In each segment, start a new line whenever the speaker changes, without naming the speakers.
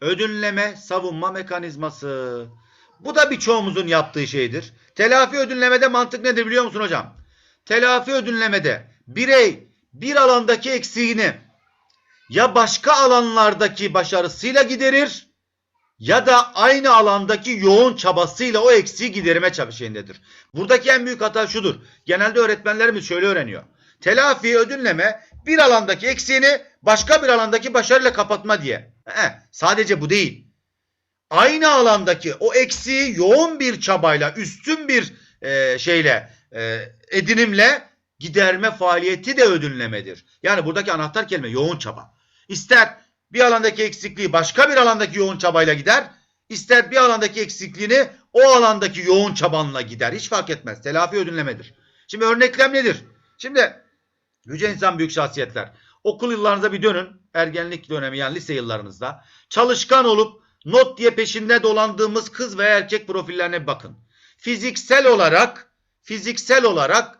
ödünleme savunma mekanizması. Bu da birçoğumuzun yaptığı şeydir. Telafi ödünlemede mantık nedir biliyor musun hocam? Telafi ödünlemede birey bir alandaki eksiğini ya başka alanlardaki başarısıyla giderir ya da aynı alandaki yoğun çabasıyla o eksiği giderme çalışındadır. Buradaki en büyük hata şudur. Genelde öğretmenlerimiz şöyle öğreniyor. Telafi, ödünleme bir alandaki eksiğini başka bir alandaki başarıyla kapatma diye. He, sadece bu değil. Aynı alandaki o eksiği yoğun bir çabayla, üstün bir e, şeyle, e, edinimle giderme faaliyeti de ödünlemedir. Yani buradaki anahtar kelime yoğun çaba. İster bir alandaki eksikliği başka bir alandaki yoğun çabayla gider, ister bir alandaki eksikliğini o alandaki yoğun çabanla gider. Hiç fark etmez. Telafi ödünlemedir. Şimdi örneklem nedir? Şimdi yüce insan büyük şahsiyetler. Okul yıllarınıza bir dönün. Ergenlik dönemi yani lise yıllarınızda. Çalışkan olup not diye peşinde dolandığımız kız ve erkek profillerine bakın. Fiziksel olarak fiziksel olarak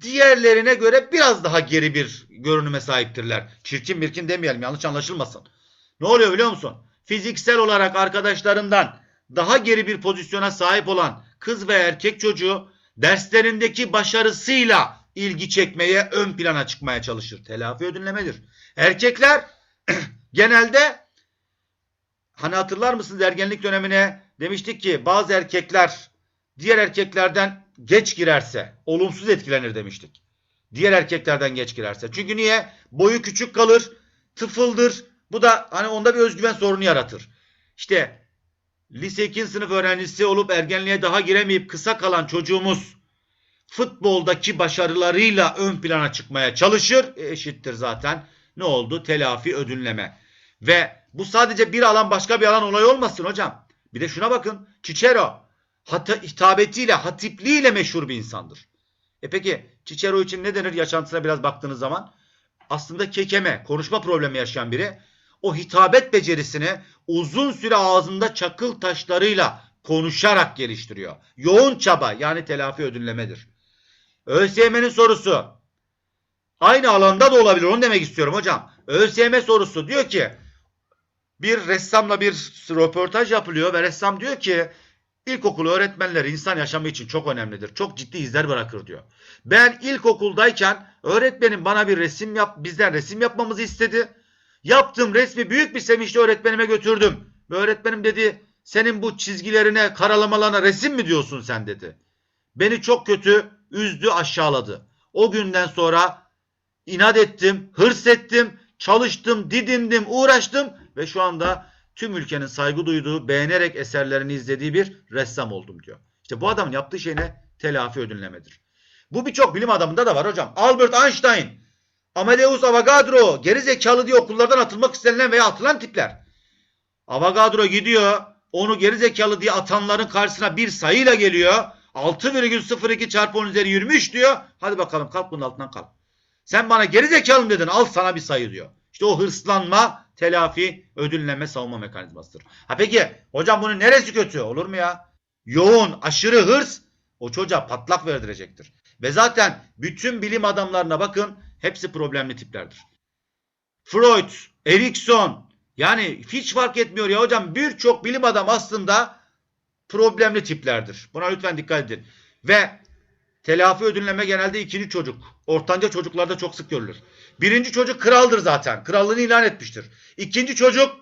diğerlerine göre biraz daha geri bir görünüme sahiptirler. Çirkin mirkin demeyelim yanlış anlaşılmasın. Ne oluyor biliyor musun? Fiziksel olarak arkadaşlarından daha geri bir pozisyona sahip olan kız ve erkek çocuğu derslerindeki başarısıyla ilgi çekmeye, ön plana çıkmaya çalışır. Telafi ödünlemedir. Erkekler genelde hani hatırlar mısınız ergenlik dönemine demiştik ki bazı erkekler diğer erkeklerden geç girerse olumsuz etkilenir demiştik. Diğer erkeklerden geç girerse. Çünkü niye? Boyu küçük kalır, tıfıldır. Bu da hani onda bir özgüven sorunu yaratır. İşte lise 2. sınıf öğrencisi olup ergenliğe daha giremeyip kısa kalan çocuğumuz futboldaki başarılarıyla ön plana çıkmaya çalışır. E, eşittir zaten. Ne oldu? Telafi ödünleme. Ve bu sadece bir alan başka bir alan olay olmasın hocam. Bir de şuna bakın. Cicero hata, hitabetiyle, hatipliğiyle meşhur bir insandır. E peki Cicero için ne denir yaşantısına biraz baktığınız zaman? Aslında kekeme, konuşma problemi yaşayan biri o hitabet becerisini uzun süre ağzında çakıl taşlarıyla konuşarak geliştiriyor. Yoğun çaba yani telafi ödünlemedir. ÖSYM'nin sorusu aynı alanda da olabilir onu demek istiyorum hocam. ÖSYM sorusu diyor ki bir ressamla bir röportaj yapılıyor ve ressam diyor ki İlkokul öğretmenleri insan yaşamı için çok önemlidir. Çok ciddi izler bırakır diyor. Ben ilkokuldayken öğretmenim bana bir resim yap, bizden resim yapmamızı istedi. Yaptığım resmi büyük bir sevinçle öğretmenime götürdüm. Ve öğretmenim dedi senin bu çizgilerine, karalamalarına resim mi diyorsun sen dedi. Beni çok kötü üzdü, aşağıladı. O günden sonra inat ettim, hırs ettim, çalıştım, didindim, uğraştım ve şu anda tüm ülkenin saygı duyduğu, beğenerek eserlerini izlediği bir ressam oldum diyor. İşte bu adamın yaptığı şey ne? Telafi ödünlemedir. Bu birçok bilim adamında da var hocam. Albert Einstein, Amadeus Avogadro, geri zekalı diye okullardan atılmak istenilen veya atılan tipler. Avogadro gidiyor, onu geri zekalı diye atanların karşısına bir sayıyla geliyor. 6,02 çarpı 10 üzeri 23 diyor. Hadi bakalım kalk bunun altından kalk. Sen bana geri zekalım dedin al sana bir sayı diyor. İşte o hırslanma, telafi, ödülleme, savunma mekanizmasıdır. Ha peki hocam bunun neresi kötü olur mu ya? Yoğun, aşırı hırs o çocuğa patlak verdirecektir. Ve zaten bütün bilim adamlarına bakın hepsi problemli tiplerdir. Freud, Erikson yani hiç fark etmiyor ya hocam birçok bilim adam aslında problemli tiplerdir. Buna lütfen dikkat edin. Ve telafi ödünleme genelde ikinci çocuk. Ortanca çocuklarda çok sık görülür. Birinci çocuk kraldır zaten. Krallığını ilan etmiştir. İkinci çocuk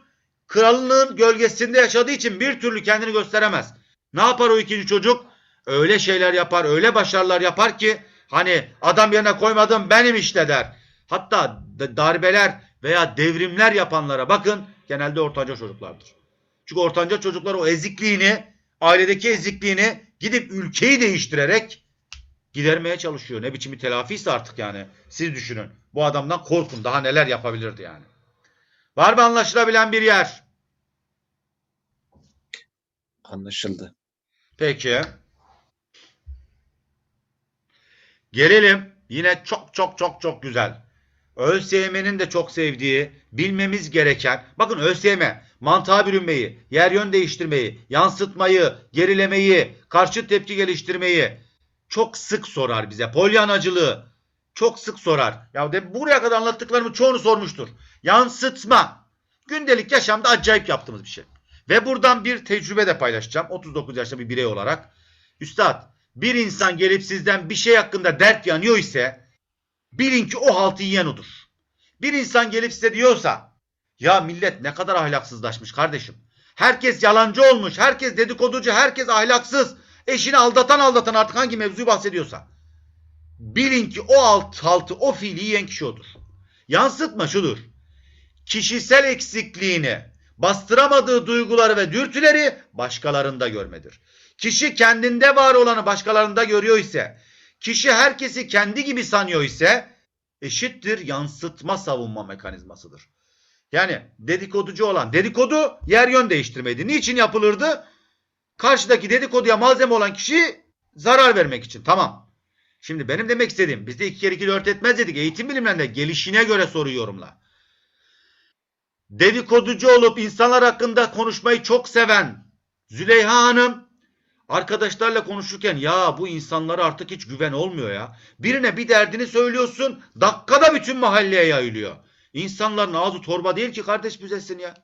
krallığın gölgesinde yaşadığı için bir türlü kendini gösteremez. Ne yapar o ikinci çocuk? Öyle şeyler yapar, öyle başarılar yapar ki hani adam yerine koymadım benim işte der. Hatta darbeler veya devrimler yapanlara bakın genelde ortanca çocuklardır. Çünkü ortanca çocuklar o ezikliğini, ailedeki ezikliğini gidip ülkeyi değiştirerek gidermeye çalışıyor. Ne biçim bir telafiyse artık yani. Siz düşünün. Bu adamdan korkun. Daha neler yapabilirdi yani. Var mı anlaşılabilen bir yer?
Anlaşıldı.
Peki. Gelelim. Yine çok çok çok çok güzel. ÖSYM'nin de çok sevdiği, bilmemiz gereken, bakın ÖSYM mantığa bürünmeyi, yer yön değiştirmeyi, yansıtmayı, gerilemeyi, karşı tepki geliştirmeyi çok sık sorar bize. Polyanacılığı çok sık sorar. Ya de buraya kadar anlattıklarımın çoğunu sormuştur. Yansıtma. Gündelik yaşamda acayip yaptığımız bir şey. Ve buradan bir tecrübe de paylaşacağım. 39 yaşında bir birey olarak. Üstad bir insan gelip sizden bir şey hakkında dert yanıyor ise bilin ki o haltı yiyen odur. Bir insan gelip size diyorsa ya millet ne kadar ahlaksızlaşmış kardeşim. Herkes yalancı olmuş, herkes dedikoducu, herkes ahlaksız. Eşini aldatan aldatan artık hangi mevzuyu bahsediyorsa. Bilin ki o alt haltı, o fiili yiyen kişi odur. Yansıtma şudur. Kişisel eksikliğini, bastıramadığı duyguları ve dürtüleri başkalarında görmedir. Kişi kendinde var olanı başkalarında görüyor ise, kişi herkesi kendi gibi sanıyor ise eşittir yansıtma savunma mekanizmasıdır. Yani dedikoducu olan dedikodu yer yön değiştirmeydi. Niçin yapılırdı? Karşıdaki dedikoduya malzeme olan kişi zarar vermek için. Tamam. Şimdi benim demek istediğim bizde 2 kere 2 4 etmez dedik. Eğitim bilimlerinde gelişine göre soru yorumla. Dedikoducu olup insanlar hakkında konuşmayı çok seven Züleyha Hanım arkadaşlarla konuşurken ya bu insanlara artık hiç güven olmuyor ya. Birine bir derdini söylüyorsun dakikada bütün mahalleye yayılıyor. İnsanların ağzı torba değil ki kardeş büzesin ya.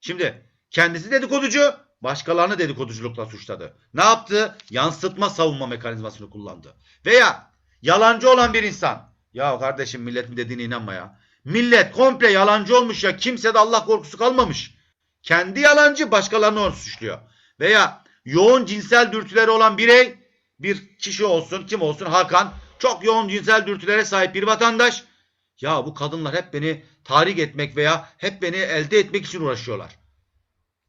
Şimdi kendisi dedikoducu başkalarını dedikoduculukla suçladı. Ne yaptı? Yansıtma savunma mekanizmasını kullandı. Veya yalancı olan bir insan. Ya kardeşim milletin dediğine inanma ya. Millet komple yalancı olmuş ya. Kimse de Allah korkusu kalmamış. Kendi yalancı başkalarını onu suçluyor. Veya yoğun cinsel dürtüleri olan birey bir kişi olsun kim olsun Hakan çok yoğun cinsel dürtülere sahip bir vatandaş. Ya bu kadınlar hep beni tahrik etmek veya hep beni elde etmek için uğraşıyorlar.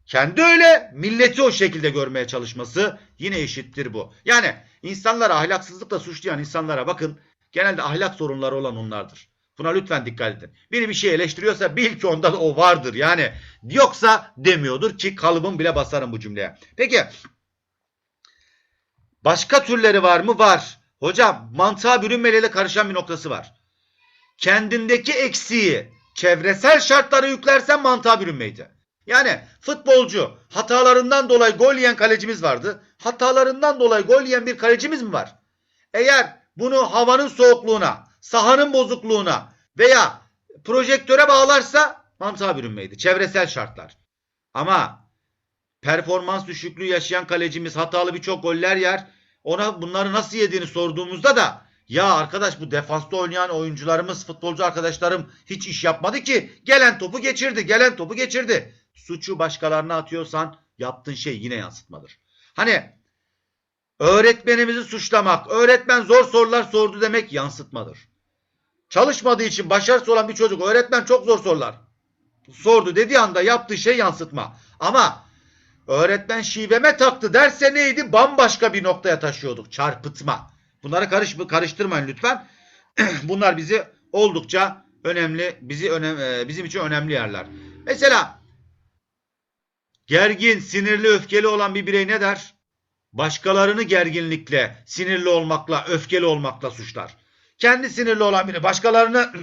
Kendi öyle milleti o şekilde görmeye çalışması yine eşittir bu. Yani insanlara ahlaksızlıkla suçlayan insanlara bakın genelde ahlak sorunları olan onlardır. Buna lütfen dikkat edin. Biri bir şey eleştiriyorsa bil ki onda da o vardır. Yani yoksa demiyordur ki kalıbım bile basarım bu cümleye. Peki başka türleri var mı? Var. Hocam mantığa bürünmeliyle karışan bir noktası var. Kendindeki eksiği çevresel şartlara yüklersen mantığa bürünmeydi. Yani futbolcu hatalarından dolayı gol yiyen kalecimiz vardı. Hatalarından dolayı gol yiyen bir kalecimiz mi var? Eğer bunu havanın soğukluğuna, sahanın bozukluğuna veya projektöre bağlarsa mantığa bürünmeydi. Çevresel şartlar. Ama performans düşüklüğü yaşayan kalecimiz hatalı birçok goller yer. Ona bunları nasıl yediğini sorduğumuzda da ya arkadaş bu defansta oynayan oyuncularımız, futbolcu arkadaşlarım hiç iş yapmadı ki. Gelen topu geçirdi, gelen topu geçirdi. Suçu başkalarına atıyorsan yaptığın şey yine yansıtmadır. Hani öğretmenimizi suçlamak, öğretmen zor sorular sordu demek yansıtmadır. Çalışmadığı için başarısız olan bir çocuk öğretmen çok zor sorular sordu dediği anda yaptığı şey yansıtma. Ama öğretmen şiveme taktı derse neydi? Bambaşka bir noktaya taşıyorduk. Çarpıtma. Bunları karış, karıştırmayın lütfen. Bunlar bizi oldukça önemli, bizi önem, e, bizim için önemli yerler. Mesela gergin, sinirli, öfkeli olan bir birey ne der? Başkalarını gerginlikle, sinirli olmakla, öfkeli olmakla suçlar. Kendi sinirli olan biri başkalarını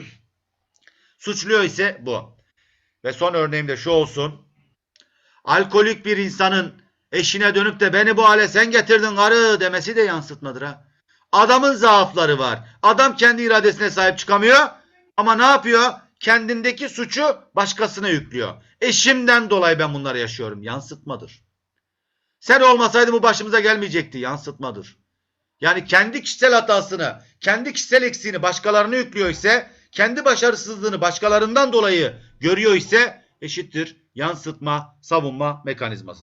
suçluyor ise bu. Ve son örneğim de şu olsun. Alkolik bir insanın eşine dönüp de beni bu hale sen getirdin karı demesi de yansıtmadır ha. Adamın zaafları var. Adam kendi iradesine sahip çıkamıyor. Ama ne yapıyor? Kendindeki suçu başkasına yüklüyor. Eşimden dolayı ben bunları yaşıyorum. Yansıtmadır. Sen olmasaydın bu başımıza gelmeyecekti. Yansıtmadır. Yani kendi kişisel hatasını, kendi kişisel eksiğini başkalarına yüklüyor ise, kendi başarısızlığını başkalarından dolayı görüyor ise eşittir yansıtma, savunma mekanizması.